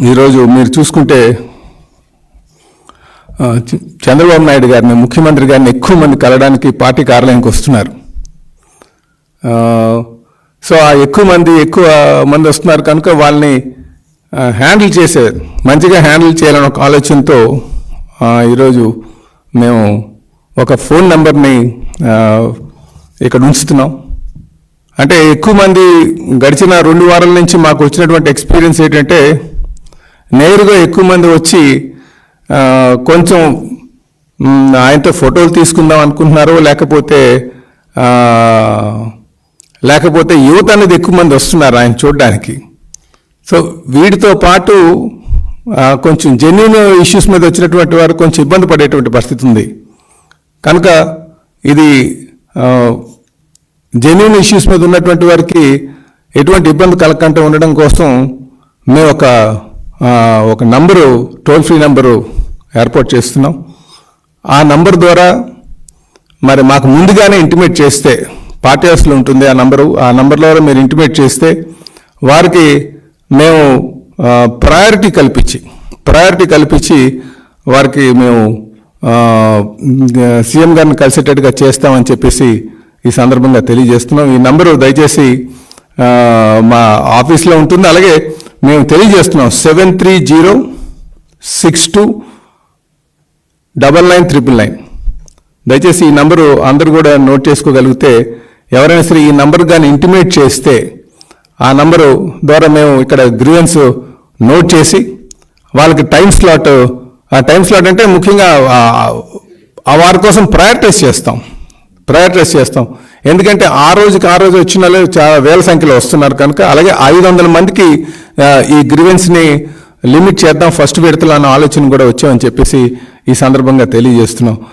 ఈరోజు మీరు చూసుకుంటే చంద్రబాబు నాయుడు గారిని ముఖ్యమంత్రి గారిని ఎక్కువ మంది కలవడానికి పార్టీ కార్యాలయానికి వస్తున్నారు. సో ఆ ఎక్కువ మంది ఎక్కువ మంది వస్తున్నారు కనుక వాళ్ళని హ్యాండిల్ చేసే మంచిగా హ్యాండిల్ చేయాలని ఒక ఆలోచనతో ఈరోజు మేము ఒక ఫోన్ నెంబర్ని ఇక్కడ ఉంచుతున్నాం. అంటే ఎక్కువ మంది గడిచిన రెండు వారాల నుంచి మాకు వచ్చినటువంటి ఎక్స్పీరియన్స్ ఏంటంటే నేరుగా ఎక్కువ మంది వచ్చి కొంచెం ఆయనతో ఫోటోలు తీసుకుందాం అనుకుంటున్నారు లేకపోతే లేకపోతే యువత అనేది ఎక్కువ మంది వస్తున్నారు ఆయన చూడడానికి. సో వీటితో పాటు కొంచెం జెన్యున్ ఇష్యూస్ మీద వచ్చినటువంటి వారు కొంచెం ఇబ్బంది పడేటువంటి పరిస్థితి ఉంది. కనుక ఇది జెన్యున్ ఇష్యూస్ మీద ఉన్నటువంటి వారికి ఎటువంటి ఇబ్బంది కలగకుండా ఉండడం కోసం మేము ఒక ఒక నంబరు టోల్ ఫ్రీ నంబరు ఏర్పాటు చేస్తున్నాం. ఆ నంబర్ ద్వారా మరి మాకు ముందుగానే ఇంటిమేట్ చేస్తే పార్టీ హౌస్లో ఉంటుంది ఆ నంబరు. ఆ నంబర్ ద్వారా మీరు ఇంటిమేట్ చేస్తే వారికి మేము ప్రయారిటీ కల్పించి ప్రయారిటీ కల్పించి వారికి మేము సీఎం గారిని కలిసేటట్టుగా చేస్తామని చెప్పేసి ఈ సందర్భంగా తెలియజేస్తున్నాం. ఈ నంబరు దయచేసి మా ఆఫీస్లో ఉంటుంది. అలాగే మేము తెలియజేస్తున్నాం seven three zero six two double nine triple nine. దయచేసి ఈ నంబరు అందరు కూడా నోట్ చేసుకోగలిగితే ఎవరైనా సరే ఈ నంబర్ కానీ ఇంటిమేట్ చేస్తే ఆ నంబరు ద్వారా మేము ఇక్కడ గ్రీవెన్స్ నోట్ చేసి వాళ్ళకి టైం స్లాట్ ఆ టైం స్లాట్ అంటే ముఖ్యంగా ఆ- వారి కోసం ప్రయారిటైజ్ చేస్తాం. ప్రయారిటైజ్ చేస్తాం. ఎందుకంటే ఆ రోజుకి ఆ రోజు వచ్చిన చాలా వేల సంఖ్యలో వస్తున్నారు కనుక అలాగే ఐదు వందల మందికి ఈ గ్రీవెన్స్ని లిమిట్ చేద్దాం ఫస్ట్ విడతలో అన్న ఆలోచన కూడా వచ్చామని చెప్పేసి ఈ సందర్భంగా తెలియజేస్తున్నాం.